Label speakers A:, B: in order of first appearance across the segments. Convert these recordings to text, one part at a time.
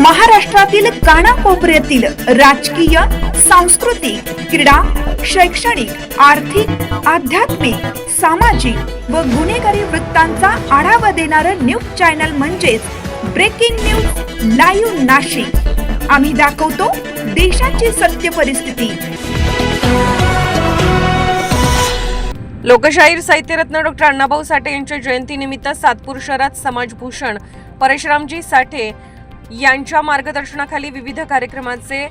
A: महाराष्ट्रातील कानाकोपऱ्यातील राजकीय सांस्कृतिक क्रीडा शैक्षणिक आर्थिक आध्यात्मिक सामाजिक व गुन्हेगारी वृत्तांचा आढावा देणारं न्यूज चॅनल म्हणजेच ब्रेकिंग न्यूज लाईव्ह नाशिक. आम्ही दाखवतो देशाची सत्य परिस्थिती.
B: लोकशाहीर साहित्यरत्न डॉक्टर अण्णाभाऊ साठे यांच्या जयंतीनिमित्त सातपूर शहरात समाजभूषण परशुरामजी साठे यांच्या मार्गदर्शनाखाली विविध कार्यक्रमाचे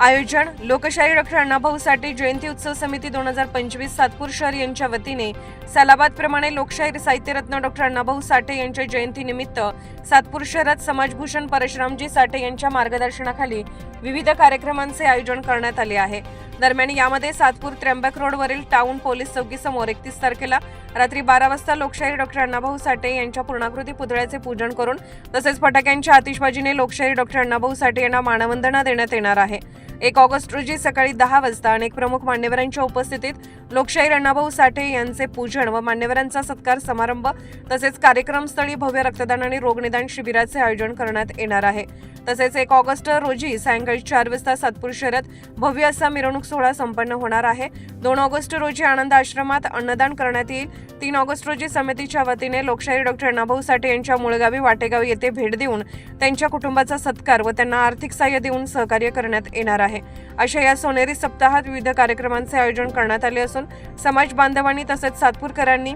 B: आयोजन. लोकशाही डॉक्टर अण्णाभाऊ साठे जयंती उत्सव समिती दोन हजार पंचवीस सातपूर शहर यांच्या वतीने सालाबाद प्रमाणे साहित्यरत्न डॉक्टर अण्णाभाऊ साठे यांच्या जयंतीनिमित्त सातपूर शहरात समाजभूषण परशुरामजी साठे यांच्या मार्गदर्शनाखाली विविध कार्यक्रमांचे आयोजन करण्यात आले आहे. दरम्यान यामध्ये सातपूर त्र्यंबक रोडवरील टाऊन पोलीस चौकीसमोर एकतीस तारखेला रात्री बारा वाजता लोकशाही डॉक्टर अण्णाभाऊ साठे यांच्या पूर्णाकृती पुतळ्याचे पूजन करून तसेच फटाक्यांच्या आतिषबाजीने लोकशाही डॉक्टर अण्णाभाऊ साठे यांना मानवंदना देण्यात येणार आहे. एक ऑगस्ट रोजी सकाळी दहा वाजता अनेक प्रमुख मान्यवरांच्या उपस्थितीत लोकशाहीर अण्णाभाऊ साठे यांचे पूजन व मान्यवरांचा सत्कार समारंभ तसेच कार्यक्रमस्थळी भव्य रक्तदान आणि रोगनिदान शिबिराचे आयोजन करण्यात येणार आहे. तसेच एक ऑगस्ट रोजी सायंकाळी चार वाजता सातपूर शहरात भव्य असा मिरवणूक सोहळा संपन्न होणार आहे. दोन ऑगस्ट रोजी आनंद आश्रमात अन्नदान करण्यात येईल. तीन ऑगस्ट रोजी समितीच्या वतीने लोकशाही डॉक्टर अण्णाभाऊ साठे यांच्या मुळगावी वाटेगाव येथे भेट देऊन त्यांच्या कुटुंबाचा सत्कार व त्यांना आर्थिक सहाय्य देऊन सहकार्य करण्यात येणार आहे. अशा या सोनेरी सप्ताहात विविध कार्यक्रमांचे आयोजन करण्यात आले असून समाज बांधवांनी तसेच सातपूरकरांनी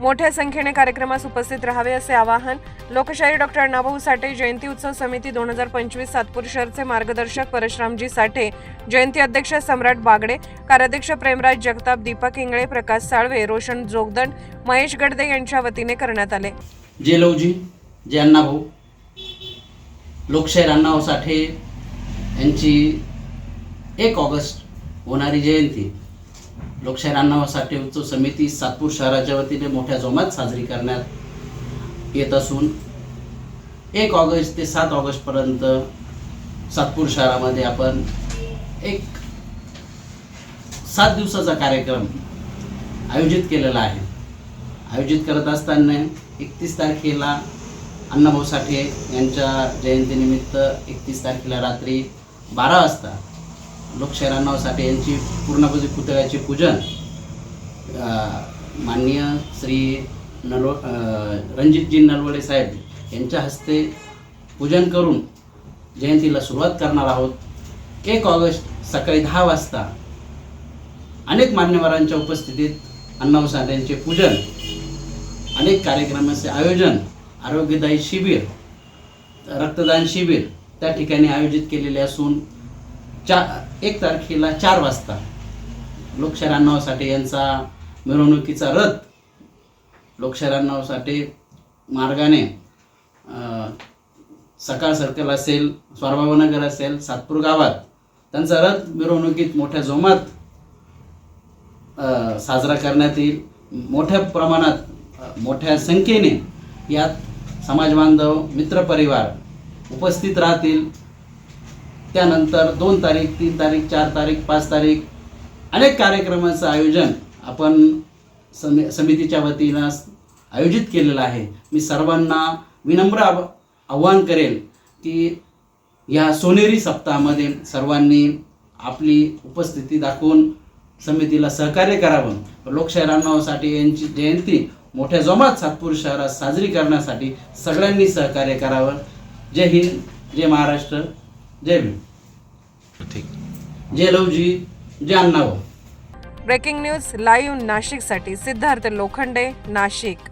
B: मोठ्या संख्येने कार्यक्रमास उपस्थित राहावे असे आवाहन लोकशाही डॉक्टर अण्णाभाऊ साठे जयंती उत्सव समिती दोन हजार पंचवीस सातपूर शहरचे मार्गदर्शक परशुरामजी साठे जयंती अध्यक्ष सम्राट बागडे कार्याध्यक्ष प्रेमराज जगताप दीपक इंगळे प्रकाश साळवे रोशन जोगदंड महेश गडदे यांच्या वतीने करण्यात आले.
C: जे लवजी जे अण्णाभाऊ लोकशाहीर अण्णाभाऊ साठे यांची एक ऑगस्ट होणारी जयंती लोकशाहीर अण्णाभाऊ साठे उत्सव समिती सातपूर शहराच्या वतीने मोठ्या जोमात साजरी करण्यात येत असून एक ऑगस्ट ते सात ऑगस्टपर्यंत सातपूर शहरामध्ये आपण एक सात दिवसाचा कार्यक्रम आयोजित केलेला आहे. आयोजित करत असताना एकतीस तारखेला अण्णाभाऊ साठे यांच्या जयंतीनिमित्त एकतीस तारखेला रात्री बारा वाजता लोकशाहीर साठे यांची पूर्णपणे पुतळ्याचे पूजन माननीय श्री नलव रणजितजी नलवडे साहेब यांच्या हस्ते पूजन करून जयंतीला सुरुवात करणार आहोत. एक ऑगस्ट सकाळी दहा वाजता अनेक मान्यवरांच्या उपस्थितीत अण्णाभाऊ साठे यांचे पूजन अनेक कार्यक्रमाचे आयोजन आरोग्यदायी शिबिर रक्तदान शिबिर त्या ठिकाणी आयोजित केलेले असून चा एक तारखेला चार वाजता लोकशाहीर साठे यांचा मिरवणुकीचा रथ लोकशाहीर साठे मार्गाने सकाळ सर्कल असेल स्वारबाबानगर असेल सातपूर गावात त्यांचा रथ मिरवणुकीत मोठ्या जोमात साजरा करण्यात येईल. मोठ्या प्रमाणात मोठ्या संख्येने यात समाजबांधव मित्रपरिवार उपस्थित राहतील. त्यानंतर दोन तारीख तीन तारीख चार तारीख पाच तारीख अनेक कार्यक्रमाचं आयोजन आपण समि समितीच्या वतीनं आयोजित केलेलं आहे. मी सर्वांना विनम्र आव आव्हान करेल की या सोनेरी सप्ताहामध्ये सर्वांनी आपली उपस्थिती दाखवून समितीला सहकार्य करावं. लोकशाहीर अण्णाभाऊसाठी यांची जयंती मोठ्या जोमात सातपूर शहरात साजरी करण्यासाठी सगळ्यांनी सहकार्य करावं. जय हिंद जय महाराष्ट्र. जय भीम. जय लवजी जय अण्णाभाऊ.
B: ब्रेकिंग न्यूज लाईव्ह नाशिकसाठी सिद्धार्थ लोखंडे नाशिक.